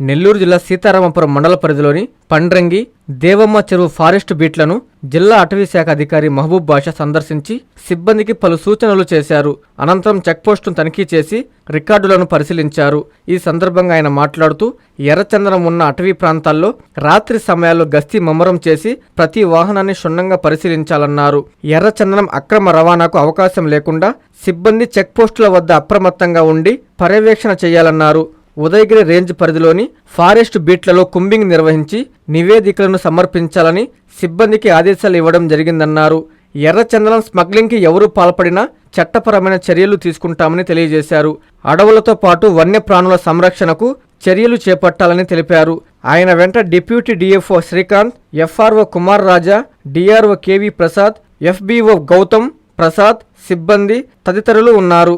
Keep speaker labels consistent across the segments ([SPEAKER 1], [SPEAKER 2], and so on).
[SPEAKER 1] నెల్లూరు జిల్లా సీతారామపురం మండల పరిధిలోని పండ్రంగి దేవమ్మ చెరువు ఫారెస్ట్ బీట్లను జిల్లా అటవీ శాఖ అధికారి మహబూబ్ బాషా సందర్శించి సిబ్బందికి పలు సూచనలు చేశారు. అనంతరం చెక్పోస్టును తనిఖీ చేసి రికార్డులను పరిశీలించారు. ఈ సందర్భంగా ఆయన మాట్లాడుతూ ఎర్రచందనం ఉన్న అటవీ ప్రాంతాల్లో రాత్రి సమయాల్లో గస్తీ ముమ్మరం చేసి ప్రతి వాహనాన్ని క్షుణ్ణంగా పరిశీలించాలన్నారు. ఎర్రచందనం అక్రమ రవాణాకు అవకాశం లేకుండా సిబ్బంది చెక్పోస్టుల వద్ద అప్రమత్తంగా ఉండి పర్యవేక్షణ చేయాలన్నారు. ఉదయగిరి రేంజ్ పరిధిలోని ఫారెస్ట్ బీట్లలో కుంబింగ్ నిర్వహించి నివేదికలను సమర్పించాలని సిబ్బందికి ఆదేశాలు ఇవ్వడం జరిగిందన్నారు. ఎర్రచందనం స్మగ్లింగ్కి ఎవరు పాల్పడినా చట్టపరమైన చర్యలు తీసుకుంటామని తెలియజేశారు. అడవులతో పాటు వన్యప్రాణుల సంరక్షణకు చర్యలు చేపట్టాలని తెలిపారు. ఆయన వెంట deputy DFO Srikanth FRO Kumar Raja DRO KV Prasad FBO Gautam Prasad సిబ్బంది తదితరులు ఉన్నారు.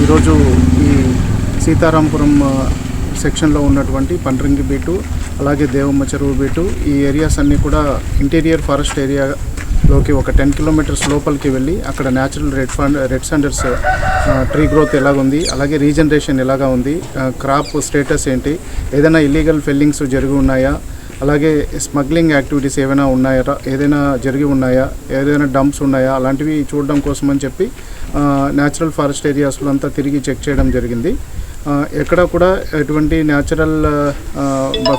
[SPEAKER 2] ఈరోజు ఈ సీతారాంపురం సెక్షన్లో ఉన్నటువంటి పండ్రంగి బీటు అలాగే దేవమ్మ చెరువు బీటు ఈ ఏరియాస్ అన్నీ కూడా ఇంటీరియర్ ఫారెస్ట్ ఏరియాలోకి ఒక టెన్ కిలోమీటర్స్ లోపలికి వెళ్ళి అక్కడ natural red fund red sanders tree growth ఎలాగుంది అలాగే రీజనరేషన్ ఎలాగా ఉంది క్రాప్ స్టేటస్ ఏంటి ఏదైనా ఇల్లీగల్ ఫెల్లింగ్స్ జరిగి ఉన్నాయా అలాగే స్మగ్లింగ్ యాక్టివిటీస్ ఏమైనా ఉన్నాయా? ఏదైనా జరిగి ఉన్నాయా? ఏదైనా డంప్స్ ఉన్నాయా? అలాంటివి చూడడం కోసం అని చెప్పి న్యాచురల్ ఫారెస్ట్ ఏరియాస్లో అంతా తిరిగి చెక్ చేయడం జరిగింది. ఎక్కడ కూడా ఎటువంటి న్యాచురల్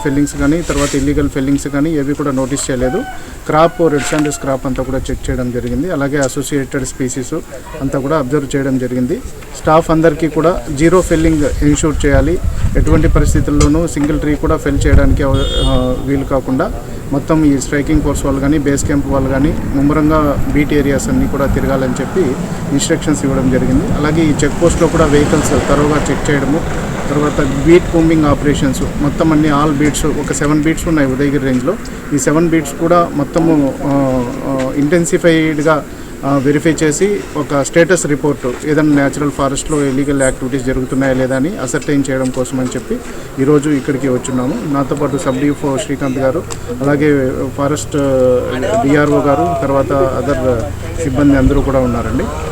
[SPEAKER 2] ఫెల్లింగ్స్ కానీ తర్వాత ఇల్లీగల్ ఫెల్లింగ్స్ కానీ ఏవి కూడా నోటీస్ చేయలేదు. క్రాప్ రెడ్ శాండర్స్ క్రాప్ అంతా కూడా చెక్ చేయడం జరిగింది. అలాగే అసోసియేటెడ్ స్పీసీస్ అంతా కూడా అబ్జర్వ్ చేయడం జరిగింది. స్టాఫ్ అందరికీ కూడా జీరో ఫెల్లింగ్ ఇన్షూర్ చేయాలి. ఎటువంటి పరిస్థితుల్లోనూ సింగిల్ ట్రీ కూడా ఫెల్ చేయడానికి వీలు కాకుండా మొత్తం ఈ స్ట్రైకింగ్ ఫోర్స్ వాళ్ళు కానీ బేస్ క్యాంప్ వాళ్ళు కానీ ముమ్మరంగా బీట్ ఏరియాస్ అన్నీ కూడా తిరగాలని చెప్పి ఇన్స్ట్రక్షన్స్ ఇవ్వడం జరిగింది. అలాగే ఈ చెక్ పోస్ట్లో కూడా వెహికల్స్ తరువుగా చెక్ చేయడము తర్వాత బీట్ కూంబింగ్ ఆపరేషన్స్ మొత్తం అన్ని ఆల్ బీట్స్ ఒక సెవెన్ బీట్స్ ఉన్నాయి ఉదయగిరి రేంజ్లో. ఈ సెవెన్ బీట్స్ కూడా మొత్తము ఇంటెన్సిఫైడ్గా వెరిఫై చేసి ఒక స్టేటస్ రిపోర్ట్ ఏదైనా న్యాచురల్ ఫారెస్ట్లో ఇల్లీగల్ యాక్టివిటీస్ జరుగుతున్నాయా లేదా అని అసర్టైన్ చేయడం కోసం అని చెప్పి ఈరోజు ఇక్కడికి వచ్చున్నాము నాతో పాటు సబ్ డిఫో శ్రీకాంత్ గారు అలాగే ఫారెస్ట్ డిఆర్ఓ uh, గారు తర్వాత అదర్ uh, సిబ్బంది అందరూ కూడా ఉన్నారండి.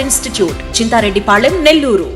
[SPEAKER 3] institute Chintareddypalem Nellore